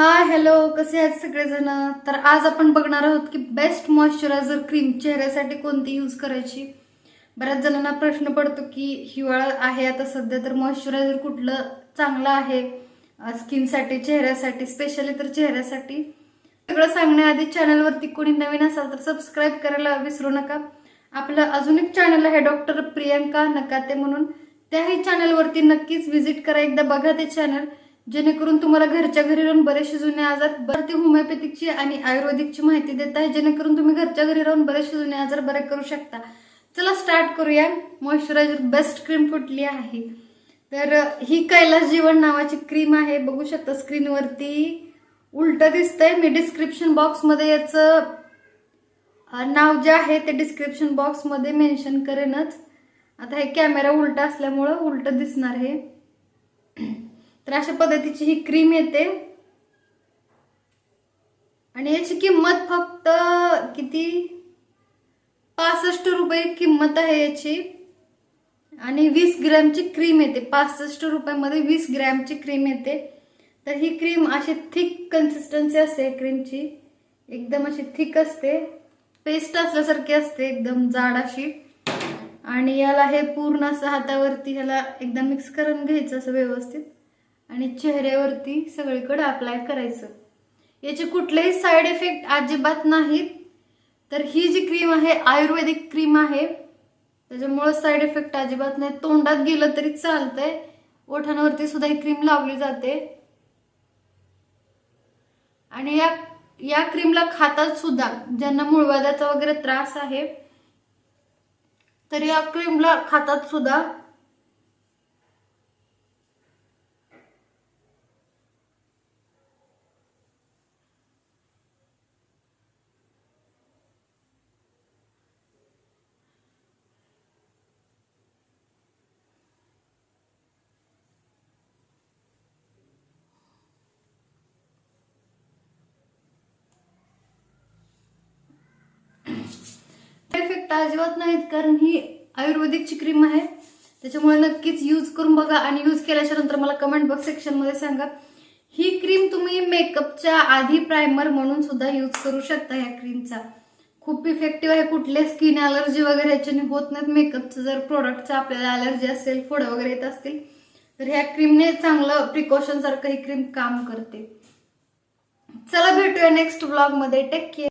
Hi hello कसे आहेत सगळेजण? तर आज आपण बघणार आहोत की बेस्ट मॉइश्चरायझर क्रीम चेहऱ्यासाठी कोणती यूज करायची? बऱ्याच जणांना प्रश्न पडतो की हिवाळा आहे आता सध्या तर मॉइश्चरायझर कुठलं चांगलं आहे? स्किनसाठी चेहऱ्यासाठी स्पेशली तर चेहऱ्यासाठी. सगळं सांगण्याआधी चॅनलवरती कोणी नवीन असाल तर सबस्क्राईब करायला विसरू नका. आपलं अजून एक चॅनल आहे डॉक्टर प्रियंका नकाते म्हणून. त्याही चॅनलवरती नक्कीच व्हिजिट करा. एकदा बघा ते चॅनल जेणेकरून तुम्हाला घरच्या घरी राहून बरेचसे जुने आजार बरं होमिओपॅथिकची आणि आयुर्वेदिकची माहिती देत आहे. जेणेकरून तुम्ही घरच्या घरी राहून बरेचसे जुने आजार बरे करू शकता. चला स्टार्ट करूया. मॉइश्चरायझर बेस्ट क्रीम कुठली आहे? तर ही कैलास जीवन नावाची क्रीम आहे. बघू शकता स्क्रीनवरती उलट दिसतंय. मी डिस्क्रिप्शन बॉक्समध्ये याचं नाव जे आहे ते डिस्क्रिप्शन बॉक्समध्ये मेन्शन करेनच. आता हे कॅमेरा उलटा असल्यामुळं उलट दिसणार हे. तर अशा पद्धतीची ही क्रीम येते. आणि याची किंमत फक्त किती? पासष्ट रुपये किंमत आहे याची. आणि वीस ग्रॅमची क्रीम येते. पासष्ट रुपयामध्ये वीस ग्रॅमची क्रीम येते. तर ही क्रीम अशी थिक कन्सिस्टन्सी असते क्रीमची एकदम अशी थिक असते. पेस्ट असल्यासारखी असते एकदम जाड अशी. आणि याला हे पूर्ण असं हातावरती ह्याला एकदा मिक्स करून घ्यायचं असं व्यवस्थित. आणि चेहऱ्यावरती सगळीकडे अप्लाय करायचं. याचे कुठलेही साईड इफेक्ट अजिबात नाहीत. तर ही जी क्रीम आहे आयुर्वेदिक क्रीम आहे त्याच्यामुळं साईड इफेक्ट अजिबात नाही. तोंडात गेलं तरी चालतंय. ओठांवरती सुद्धा ही क्रीम लावली जाते. आणि या या क्रीमला खातात सुद्धा ज्यांना मूळवादाचा वगैरे त्रास आहे तर या क्रीमला खातात सुद्धा इफेक्ट अजिबात नाहीत कारण ही आयुर्वेदिकची क्रीम आहे. त्याच्यामुळे नक्कीच यूज करून बघा आणि यूज केल्याच्यानंतर मला कमेंट बॉक्स सेक्शनमध्ये सांगा. ही क्रीम तुम्ही मेकअपच्या आधी प्रायमर म्हणून सुद्धा यूज करू शकता या क्रीमचा खूप इफेक्टिव्ह आहे कुठले स्किन अलर्जी वगैरे याच्याने होत नाहीत. मेकअपचं जर प्रोडक्टचं आपल्याला अलर्जी असेल फोड वगैरे येत असतील तर ह्या क्रीमने चांगलं प्रिकॉशन सारखं ही क्रीम काम करते. चला भेटूया नेक्स्ट ब्लॉगमध्ये. Take care